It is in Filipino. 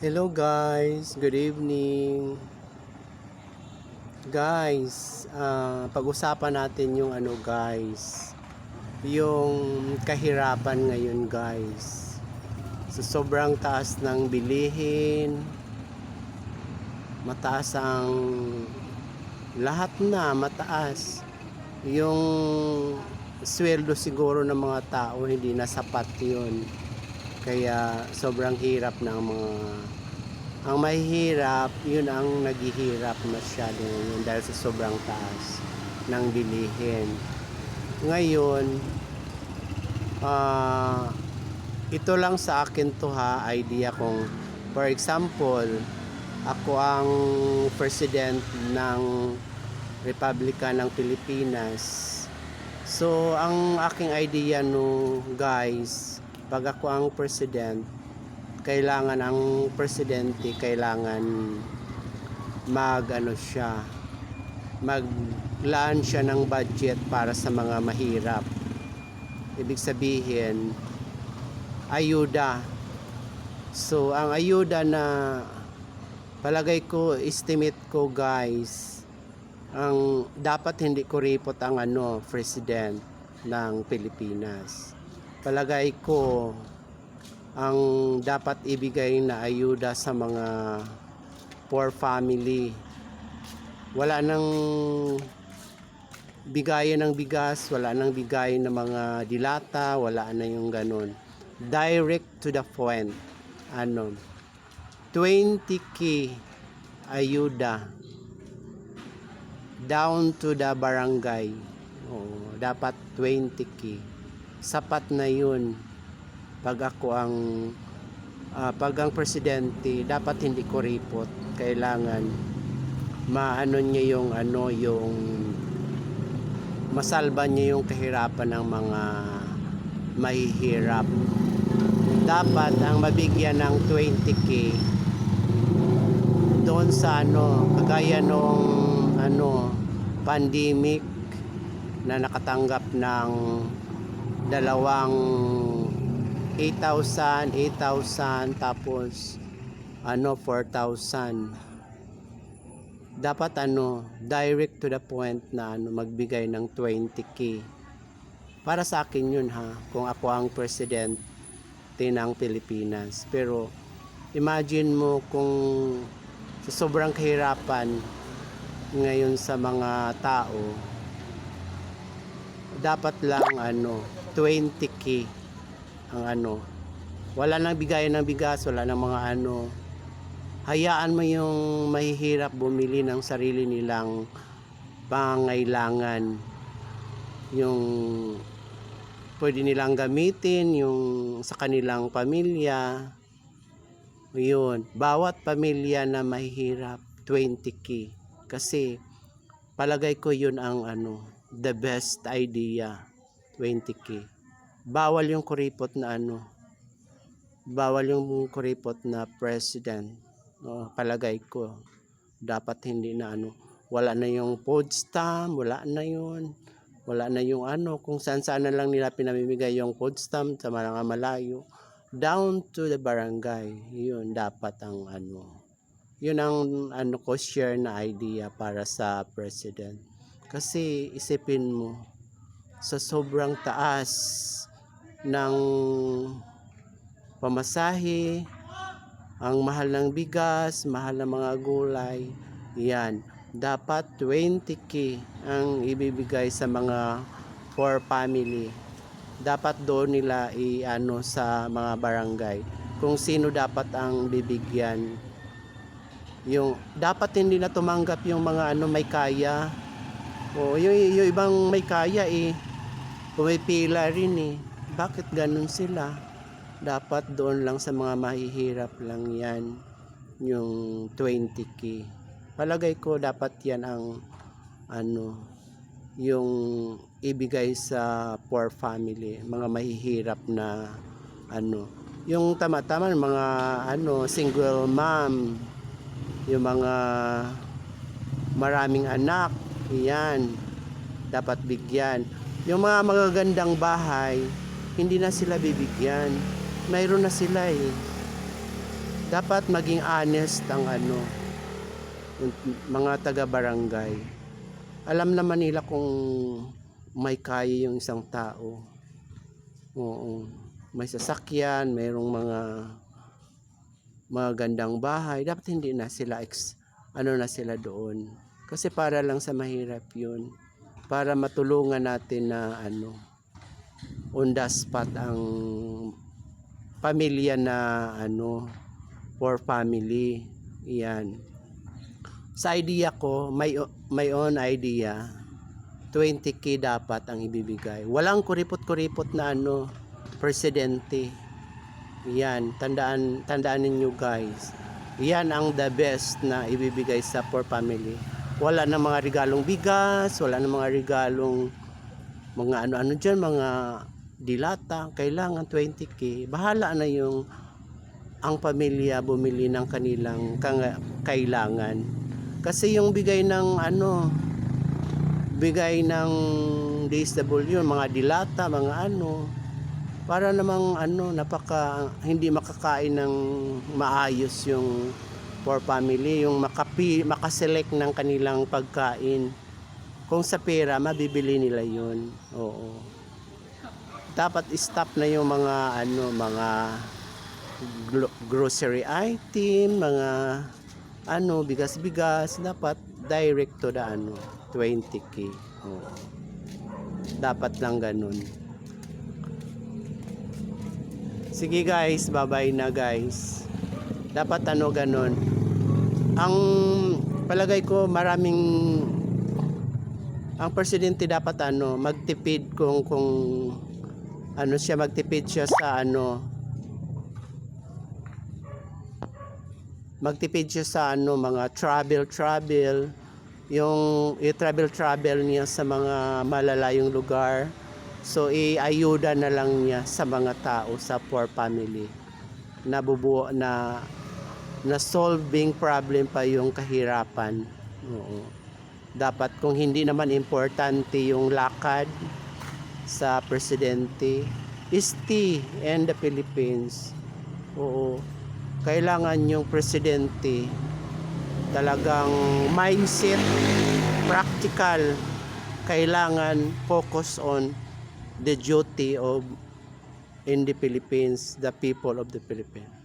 Hello guys, good evening. Guys, ah, pag-usapan natin yung ano guys, yung kahirapan ngayon guys. Sa sobrang taas ng bilihin, mataas ang lahat na mataas. Yung sweldo siguro ng mga tao hindi na sapat yun. Kaya sobrang hirap ng mga ang mahihirap, yun ang naghihirap masyado ngayon dahil sa sobrang taas ng bilihin. Ngayon, ah ito lang sa akin to ha, idea kung for example, ako ang president ng Republika ng Pilipinas. So, ang aking idea no guys, pag ako ang president, kailangan ang presidente kailangan mag ano siya maglaan siya ng budget para sa mga mahirap. Ibig sabihin ayuda. So ang ayuda na palagay ko estimate ko guys ang dapat hindi kuripot ang ano president ng Pilipinas palagay ko ang dapat ibigay na ayuda sa mga poor family. Wala nang bigayan ng bigas, wala nang bigayan ng mga dilata, wala na yung ganun. Direct to the point. Ano? 20k ayuda down to the barangay. Oh, dapat 20k. Sapat na yun. Pag ako ang ah, pag ang presidente dapat hindi ko report. Kailangan maano niya yung ano yung masalba niya yung kahirapan ng mga mahihirap. Dapat ang mabigyan ng 20k doon sa ano kagaya nung ano pandemic na nakatanggap ng dalawang 8,000, 8,000, tapos ano, 4,000. Dapat ano, direct to the point na ano, magbigay ng 20k. Para sa akin yun ha, kung ako ang president ng Pilipinas. Pero imagine mo kung sa sobrang kahirapan ngayon sa mga tao, dapat lang ano, 20k ang ano. Wala nang bigayan ng bigas, wala nang mga ano. Hayaan mo yung mahihirap bumili ng sarili nilang pangailangan. Yung pwede nilang gamitin, yung sa kanilang pamilya. Yun. Bawat pamilya na mahihirap, 20k. Kasi palagay ko yun ang ano, the best idea, 20k bawal yung kuripot na ano bawal yung kuripot na president no, palagay ko. Dapat hindi na ano wala na yung food stamp wala na yun. Wala na yung ano kung saan saan na lang nila pinamimigay yung food stamp sa mga malayo down to the barangay. Yun dapat ang ano yun ang ano ko share na idea para sa president. Kasi isipin mo sa sobrang taas ng pamasahe, ang mahal ng bigas, mahal ng mga gulay, yan. Dapat 20k ang ibibigay sa mga poor family. Dapat doon nila i-ano sa mga barangay kung sino dapat ang bibigyan. Yung dapat hindi na tumanggap yung mga ano may kaya. O yung, yung ibang may kaya eh pumipila rin eh bakit ganun sila? Dapat doon lang sa mga mahihirap lang yan, yung 20k. Palagay ko dapat yan ang ano, yung ibigay sa poor family, mga mahihirap na ano, yung tama-tama mga ano, single mom, yung mga maraming anak, yan, dapat bigyan. Yung mga magagandang bahay, hindi na sila bibigyan. Mayroon na sila eh. dapat maging honest ang ano yung mga taga-barangay. Alam naman nila kung may kaya yung isang tao. Oo. May sasakyan, mayroong mga mga gandang bahay. Dapat hindi na sila ex, ano na sila doon. Kasi para lang sa mahirap yun. Para matulungan natin na ano, on the ang pamilya na ano, for family. Yan. Sa idea ko, may, may own idea, 20k dapat ang ibibigay. Walang kuripot-kuripot na ano, presidente. Yan, tandaan, tandaan ninyo guys. Yan ang the best na ibibigay sa poor family. Wala na mga regalong bigas, wala na mga regalong mga ano-ano dyan, mga dilata. Kailangan 20k. Bahala na yung ang pamilya bumili ng kanilang kailangan. Kasi yung bigay ng ano, bigay ng DSW, mga dilata, mga ano, para namang ano, napaka hindi makakain ng maayos yung for family, yung makapi, makaselect ng kanilang pagkain. Kung sa pera, mabibili nila yun. Oo. Dapat stop na yung mga ano, mga grocery item, mga ano, bigas-bigas, dapat direct to the ano, 20k. Oo. Dapat lang ganun. Sige guys, bye-bye na guys. Dapat ano ganun. Ang palagay ko maraming ang presidente dapat ano magtipid kung kung ano siya magtipid siya sa ano magtipid siya sa ano mga travel travel yung i-travel travel niya sa mga malalayong lugar. So iayuda na lang niya sa mga tao sa poor family. Na bubuo na na solving problem pa yung kahirapan. Oo. Dapat kung hindi naman importante yung lakad sa presidente ST and the Philippines. Oo. Kailangan yung presidente talagang mindset practical kailangan focus on the duty of in the Philippines the people of the Philippines